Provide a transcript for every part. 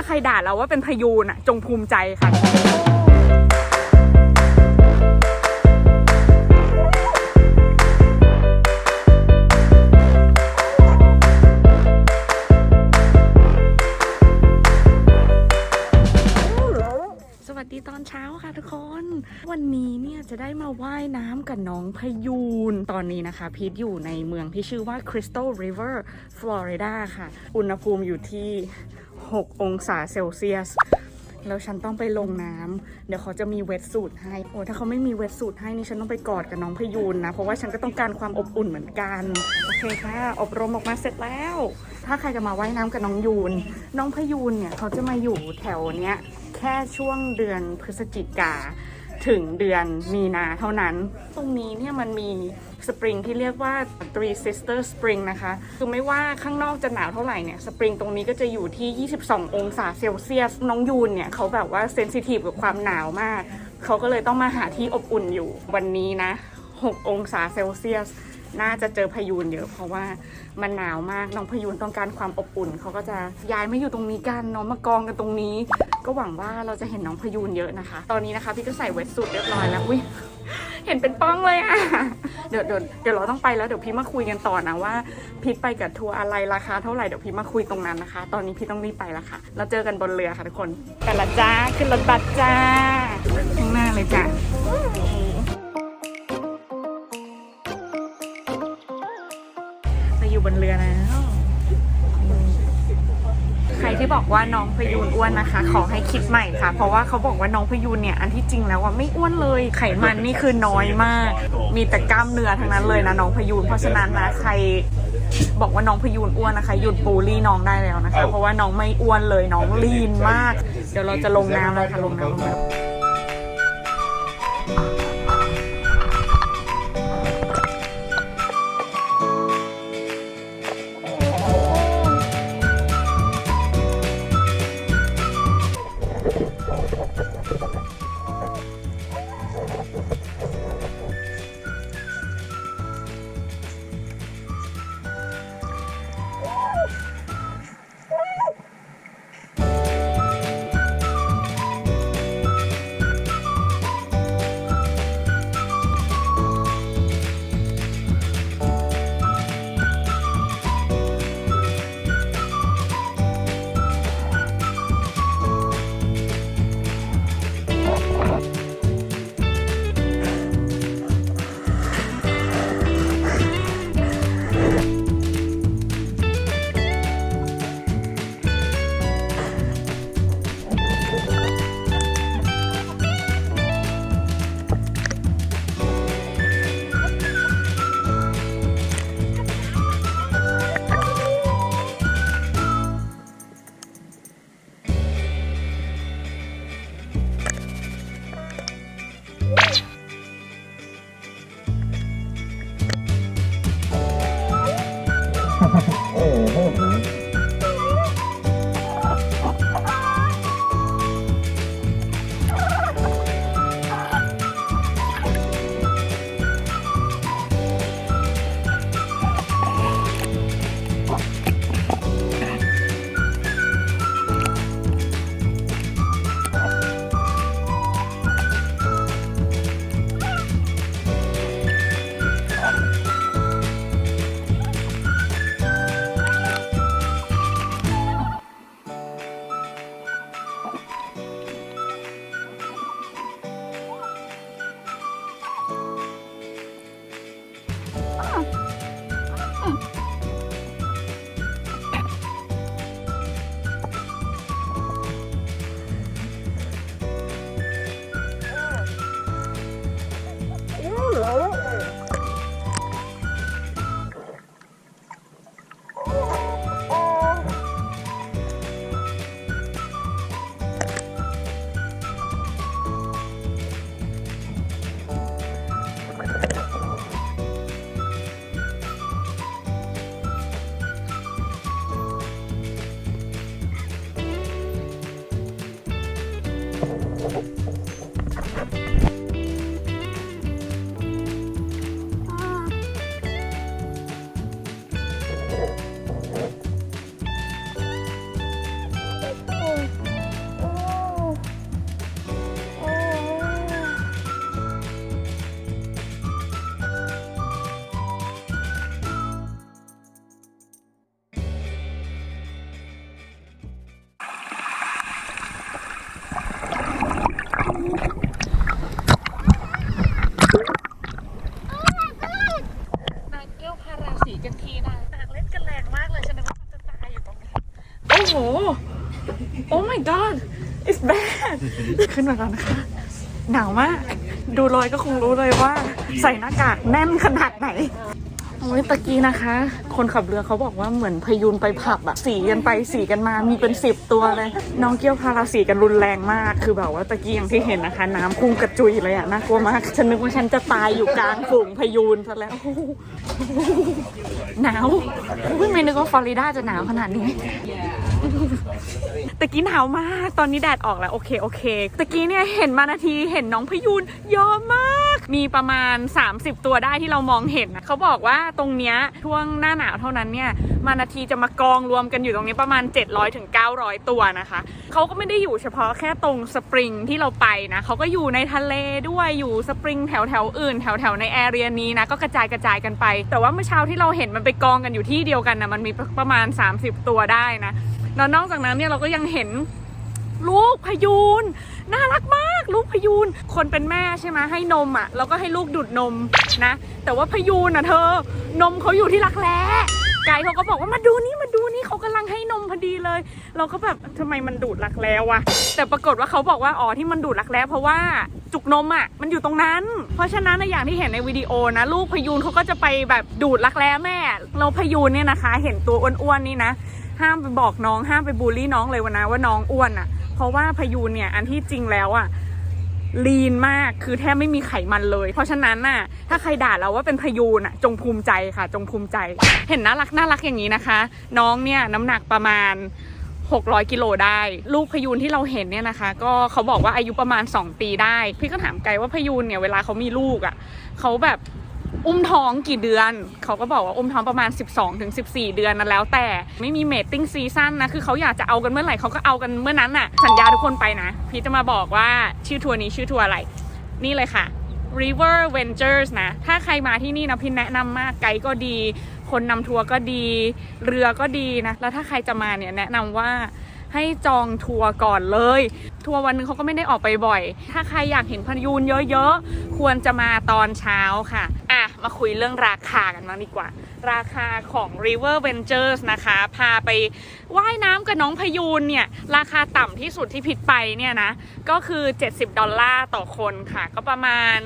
าใครด่าเราว่าเป็นพยูนอะจงภูมิใจค่ะสวัสดีตอนเช้าค่ะทุกคน วันนี้เนี่ยจะได้มาว่ายน้ำกับน้องพยูน ตอนนี้นะคะ พีทอยู่ในเมืองที่ชื่อว่า Crystal River Florida ค่ะ อุณหภูมิอยู่ที่ 6 องศาเซลเซียส แล้วฉันต้องไปลงน้ำเดี๋ยวเขาจะมีเวทสูตรให้ โอ้ถ้าเขาไม่มีเวทสูตรให้นี่ฉันต้องไปกอดกับน้องพยูนนะ เพราะว่าฉันก็ต้องการความอบอุ่นเหมือนกัน โอเคค่ะ อบรมออกมาเสร็จแล้ว ถ้าใครจะมาว่ายน้ำกับน้องยูน น้องพยูนเนี่ยเขาจะมาอยู่แถวเนี้ยแค่ช่วงเดือนพฤศจิกา ถึงเดือนมีนาเท่านั้น ตรงนี้เนี่ยมันมีสปริงที่เรียกว่า Three Sister Spring นะคะ คือไม่ว่าข้างนอกจะหนาวเท่าไหร่เนี่ย สปริงตรงนี้ก็จะอยู่ที่ 22 องศาเซลเซียส น้องยูนเนี่ยเขาแบบว่าเซนซิทีฟกับความหนาวมาก เขาก็เลยต้องมาหาที่อบอุ่นอยู่ วันนี้นะ 6 องศาเซลเซียส น่าจะเจอพายุนเยอะเพราะว่ามันหนาวมาก น้องพายุนต้องการความอบอุ่น เขาก็จะย้ายมาอยู่ตรงนี้กันเน้องมากองกันตรงนี้ ก็หวังว่าเราจะเห็นน้องพยุนเยอะนะคะ ตอนนี้นะคะพี่ก็ใส่เวทสูทเรียบร้อยแล้วอุ้ยเห็นเป็นป้องเลยอะเดี๋ยวเดี๋ยวเดี๋ยวเราต้องไปแล้วเดี๋ยวพี่มาคุยกันต่อนะว่าพี่ไปกับทัวร์อะไรราคาเท่าไหร่เดี๋ยวพี่มาคุยตรงนั้นนะคะ ตอนนี้พี่ต้องรีบไปแล้วค่ะ เราเจอกันบนเรือค่ะทุกคนกันละจ้าขึ้นรถบัสจ้าข้างหน้าเลยจ้าเราอยู่บนเรือแล้ว ที่บอกว่าน้องพยูนอ้วนนะคะ ขอให้คิดใหม่ค่ะ เพราะว่าเขาบอกว่าน้องพยูนเนี่ยอันที่จริงแล้วว่าไม่อ้วนเลยไขมันนี่คือน้อยมาก มีแต่กล้ามเนื้อทั้งนั้นเลยนะน้องพยูนเพราะฉะนั้นนะใครบอกว่าน้องพยูนอ้วนนะคะ หยุดบูลลี่น้องได้แล้วนะคะ เพราะว่าน้องไม่อ้วนเลยน้องลีนมาก เดี๋ยวเราจะลงน้ำแล้วค่ะลงน้ำ ขึ้นมาแล้วนะคะหนาวมาก ดูรอยก็คงรู้เลยว่า ใส่หน้ากากแน่นขนาดไหนโอ้ยตะกี้นะคะ คนขับเรือเขาบอกว่าเหมือนพายุนไปผับอะสีกันไปสีกันมามีเป็นสิบตัวเลย น้องเกี้ยวพาราสีกันรุนแรงมาก คือแบบว่าตะกี้อย่างที่เห็นนะคะ น้ำพุ่งกระจุยเลยอะน่ากลัวมาก ฉันนึกว่าฉันจะตายอยู่กลางฝูงพายุนซะแล้วหนาวอุ๊ยไม่นึกว่าฟลอริดาจะหนาวขนาดนี้ ตะกี้หนาวมาก ตอนนี้แดดออกแล้วโอเคโอเค ตะกี้เนี่ยเห็นมานาทีเห็นน้องพยูนเยอะมาก มีประมาณ 30 ตัวได้ที่เรามองเห็นนะเขาบอกว่าตรงเนี้ยช่วงหน้าหนาวเท่านั้นเนี่ยมานาทีจะมากองรวมกันอยู่ตรงนี้ประมาณ 700ถึง900ตัวนะคะเขาก็ไม่ได้อยู่เฉพาะแค่ตรงสปริงที่เราไปนะเขาก็อยู่ในทะเลด้วยอยู่สปริงแถวแถวอื่นแถวแถวในแอเรียนี้นะก็กระจายกระจายกันไป แต่ว่าเมื่อเช้าที่เราเห็นมันไปกองกันอยู่ที่เดียวกันนะมันมีประมาณ 30 ตัวได้นะ แล้วนอกจากนั้นเนี่ยเราก็ยังเห็นลูกพยูนน่ารักมากลูกพยูนคนเป็นแม่ใช่ไหมให้นมอะแล้วก็ให้ลูกดูดนมนะ แต่ว่าพยูนอะเธอนมเขาอยู่ที่รักแร้ไกด์เขาก็บอกว่ามาดูนี่มาดูนี่เขากำลังให้นมพอดีเลย เราก็แบบทำไมมันดูดรักแร้วะแต่ปรากฏว่าเขาบอกว่าอ๋อที่มันดูดรักแร้เพราะว่าจุกนมอะมันอยู่ตรงนั้น เพราะฉะนั้นในอย่างที่เห็นในวิดีโอนะ ลูกพยูนเขาก็จะไปแบบดูดรักแร้แม่ เราพยูนเนี่ยนะคะ เห็นตัวอ้วนๆนี่นะ ห้ามไปบอกน้องห้ามไปบูลลี่น้องเลยวันนะว่าน้องอ้วนอะ เพราะว่าพยูนเนี่ยอันที่จริงแล้วอะลีนมากคือแทบไม่มีไขมันเลย เพราะฉะนั้นน่ะ ถ้าใครด่าเราว่าเป็นพยูนอะ จงภูมิใจค่ะ จงภูมิใจ เห็นน่ารักน่ารักอย่างนี้นะคะ น้องเนี่ยน้ำหนักประมาณ 600 กิโลได้ ลูกพยูนที่เราเห็นเนี่ยนะคะ ก็เขาบอกว่าอายุประมาณ 2 ปีได้ พี่ก็ถามไกลว่าพยูนเนี่ยเวลาเขามีลูกอะเขาแบบ อุ้มท้องกี่เดือน เขาก็บอกว่าอุ้มท้องประมาณ 12ถึงเดือนนั่นแล้วแต่ไม่มีเมตติ้งซีซั่นนะ คือเขาอยากจะเอากันเมื่อไหร่เขาก็เอากันเมื่อนั้นน่ะ สัญญาทุกคนไปนะ พี่จะมาบอกว่าชื่อทัวร์นี้ชื่อทัวร์อะไร นี่เลยค่ะ River Ventures นะ ถ้าใครมาที่นี่นะพี่แนะนำมากไกด์ก็ดี คนนำทัวร์ก็ดี เรือก็ดีนะ แล้วถ้าใครจะมาเนี่ยแนะนำว่า ให้จองทัวร์ก่อนเลย ทัวร์วันนึงเขาก็ไม่ได้ออกไปบ่อย ถ้าใครอยากเห็นพยูนเยอะๆ ควรจะมาตอนเช้าค่ะ อะ มาคุยเรื่องราคากันบ้างดีกว่า ราคาของ River Ventures นะคะ พาไปว่ายน้ำกับน้องพยูนเนี่ย ราคาต่ำที่สุดที่ผิดไปเนี่ยนะ ก็คือ 70 ดอลลาร์ต่อคนค่ะ ก็ประมาณ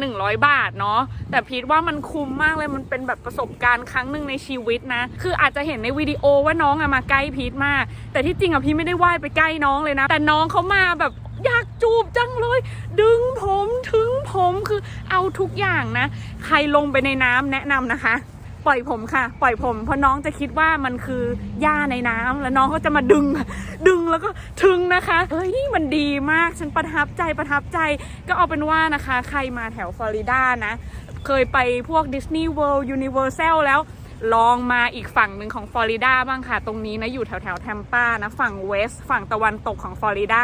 2,100 บาทเนาะแต่พีทว่ามันคุ้มมากเลยมันเป็นแบบประสบการณ์ครั้งหนึ่งในชีวิตนะ คืออาจจะเห็นในวิดีโอว่าน้องอะมาใกล้พีทมาก แต่ที่จริงอะพีทไม่ได้ว่ายไปใกล้น้องเลยนะ แต่น้องเขามาแบบอยากจูบจังเลย ดึงผมถึงผมคือเอาทุกอย่างนะ ใครลงไปในน้ำแนะนำนะคะ ปล่อยผมค่ะ ปล่อยผม เพราะน้องจะคิดว่ามันคือหญ้าในน้ำแล้วน้องก็จะมาดึง ดึงแล้วก็ถึงนะคะเฮ้ยมันดีมากฉันประทับใจประทับใจก็เอาเป็นว่านะคะ ใครมาแถวฟลอริดานะ เคยไปพวกดิสนีย์เวิลด์ยูนิเวอร์แซลแล้วลองมาอีกฝั่งหนึ่งของฟลอริดาบ้างค่ะ ตรงนี้นะอยู่แถวแถวแทมปานะ ฝั่งเวสต์ฝั่งตะวันตกของฟลอริดา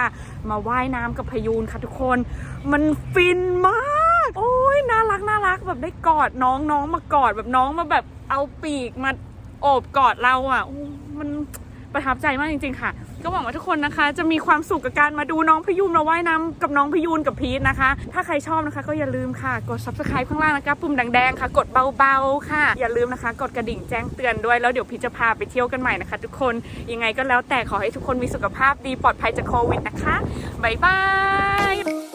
มาว่ายน้ำกับพายูนค่ะทุกคน มันฟินมาก โอ้ยน่ารักน่ารัก แบบได้กอดน้องน้องมากอดแบบน้องมาแบบเอาปีกมาโอบกอดเราอะมันประทับใจมากจริง ๆ ค่ะ ก็หวังว่าทุกคนนะคะ จะมีความสุขกับการมาดูน้องพยูนมาว่ายน้ำกับน้องพยูนกับพีทนะคะ ถ้าใครชอบนะคะ ก็อย่าลืมค่ะ กด subscribe ข้างล่างนะคะปุ่มแดงๆค่ะ กดเบาๆค่ะ อย่าลืมนะคะ กดกระดิ่งแจ้งเตือนด้วยแล้วเดี๋ยวพีทจะพาไปเที่ยวกันใหม่นะคะ ทุกคนยังไงก็แล้วแต่ขอให้ทุกคนมีสุขภาพดีปลอดภัยจากโควิดนะคะบ๊ายบาย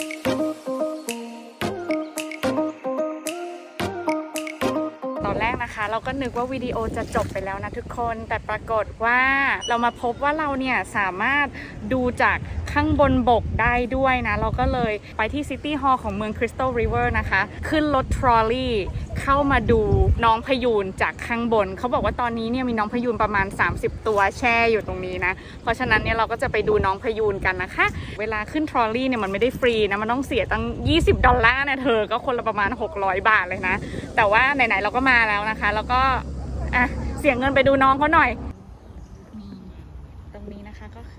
เราก็นึกว่าวิดีโอจะจบไปแล้วนะทุกคน แต่ปรากฏว่าเรามาพบว่าเราเนี่ยสามารถดูจาก ข้างบนบกได้ด้วยนะ เราก็เลยไปที่ซิตี้ฮอลล์ของเมืองคริสตัลริเวอร์นะคะ ขึ้นรถทรอลลี่เข้ามาดูน้องพยูนจากข้างบน เขาบอกว่าตอนนี้เนี่ยมีน้องพยูนประมาณ 30 ตัวแช่อยู่ตรงนี้นะ เพราะฉะนั้นเนี่ยเราก็จะไปดูน้องพยูนกันนะคะ เวลาขึ้นทรอลลี่เนี่ยมันไม่ได้ฟรีนะ มันต้องเสียตั้ง 20 ดอลลาร์นะเธอ ก็คนละประมาณ 600 บาทเลยนะ แต่ว่าไหนๆเราก็มาแล้วนะคะ แล้วก็อะเสียเงินไปดูน้องเขาหน่อย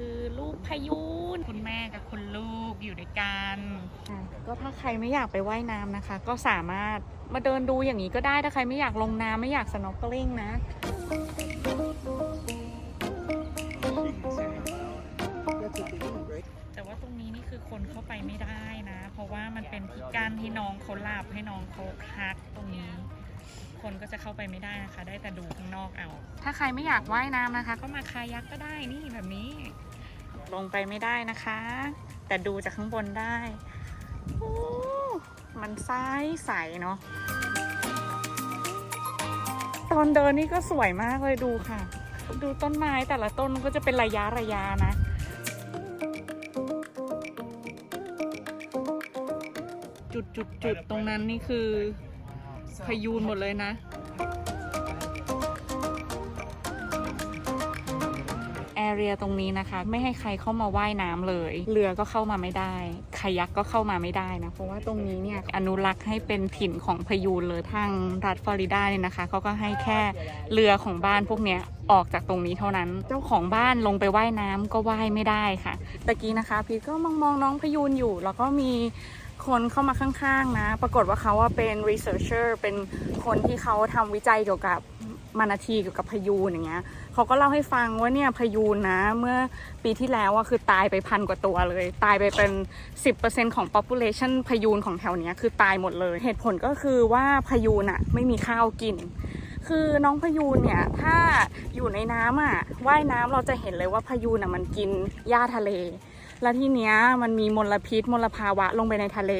คะก็คือลูกพายุนคุณแม่กับคุณลูกอยู่ด้วยกันอะก็ถ้าใครไม่อยากไปว่ายน้ำนะคะ ก็สามารถมาเดินดูอย่างนี้ก็ได้ถ้าใครไม่อยากลงน้ำไม่อยากสโนว์ l ลิ n งนะแต่ว่าตรงนี้นี่คือคนเข้าไปไม่ได้นะ เพราะว่ามันเป็นที่กั้นให้น้องเขาหลับให้น้องเขาพักตรงนี้ คนก็จะเข้าไปไม่ได้นะคะ ได้แต่ดูข้างนอกเอา ถ้าใครไม่อยากว่ายน้ำนะคะ ก็มาคายักก็ได้นี่แบบนี้ ลงไปไม่ได้นะคะ แต่ดูจากข้างบนได้โอ้มันใสใสเนาะตอนเดินนี่ก็สวยมากเลยดูค่ะ ดูต้นไม้แต่ละต้นมันก็จะเป็นระยะระยะนะจุดจุดจุดตรงนั้นนี่คือพยูนหมดเลยนะ เรียตรงนี้นะคะ ไม่ให้ใครเข้ามาว่ายน้ำเลย เรือก็เข้ามาไม่ได้คายักก็เข้ามาไม่ได้นะ เพราะว่าตรงนี้เนี่ยอนุรักษ์ให้เป็นถิ่นของพยูนเลยทางรัฐฟลอริดาเนี่ยนะคะเขาก็ให้แค่เรือของบ้านพวกเนี้ยออกจากตรงนี้เท่านั้น เจ้าของบ้านลงไปว่ายน้ำก็ว่ายไม่ได้ค่ะ ตะกี้นะคะ พีทก็มองมองน้องพยูนอยู่ แล้วก็มีคนเข้ามาข้างๆนะ ปรากฏว่าเขาว่าเป็น researcher เป็นคนที่เขาทำวิจัยเกี่ยวกับ มานาทีเกี่ยวกับพยูนอย่างเงี้ยเขาก็เล่าให้ฟังว่าเนี่ยพยูนนะ เมื่อปีที่แล้วอะคือตายไปพันกว่าตัวเลย ตายไปเป็น 10%ของ population พยูนของแถวเนี้ยคือตายหมดเลย เหตุผลก็คือว่าพยูนอะไม่มีข้าวกิน คือน้องพยูนเนี่ยถ้าอยู่ในน้ำอะว่ายน้ำเราจะเห็นเลยว่าพยูนอะมันกินหญ้าทะเล แล้วทีเนี้ยมันมีมลพิษมลภาวะลงไปในทะเล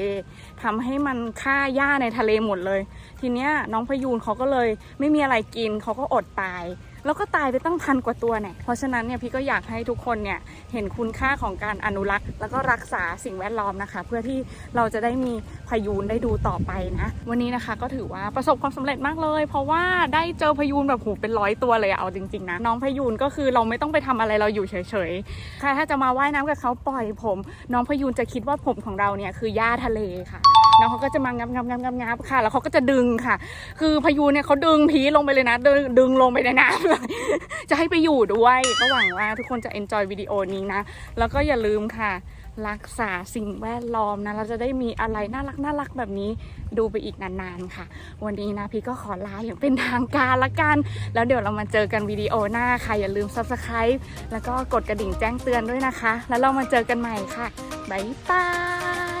ทำให้มันฆ่าหญ้าในทะเลหมดเลย ทีเนี้ยน้องพยูนเขาก็เลยไม่มีอะไรกินเขาก็อดตาย แล้วก็ตายไปตั้งพันกว่าตัวเนี่ย เพราะฉะนั้นเนี่ยพี่ก็อยากให้ทุกคนเนี่ยเห็นคุณค่าของการอนุรักษ์ แล้วก็รักษาสิ่งแวดล้อมนะคะ เพื่อที่เราจะได้มีพายูนได้ดูต่อไปนะ วันนี้นะคะก็ถือว่าประสบความสำเร็จมากเลย เพราะว่าได้เจอพายูนแบบโหเป็นร้อยตัวเลยเอาจริงๆนะน้องพายูนก็คือเราไม่ต้องไปทำอะไรเราอยู่เฉยๆใครถ้าจะมาว่ายน้ำกับเขาปล่อยผม น้องพายูนจะคิดว่าผมของเราเนี่ยคือหญ้าทะเลค่ะ น้องเขาก็จะมางับงับงับงับงับค่ะ แล้วเขาก็จะดึงค่ะ คือพายุเนี่ยเขาดึงพีลงไปเลยนะ ดึงดึงลงไปในน้ำเลยจะให้ไปอยู่ด้วยก็หวังว่าทุกคนจะ enjoy วิดีโอนี้นะ แล้วก็อย่าลืมค่ะ รักษาสิ่งแวดล้อมนะ เราจะได้มีอะไรน่ารักน่ารักแบบนี้ดูไปอีกนานๆค่ะ วันนี้นะพี่ก็ขอลาอย่างเป็นทางการละกัน แล้วเดี๋ยวเรามาเจอกันวิดีโอหน้าค่ะ อย่าลืม subscribe แล้วก็กดกระดิ่งแจ้งเตือนด้วยนะคะ แล้วเรามาเจอกันใหม่ค่ะบ๊ายบาย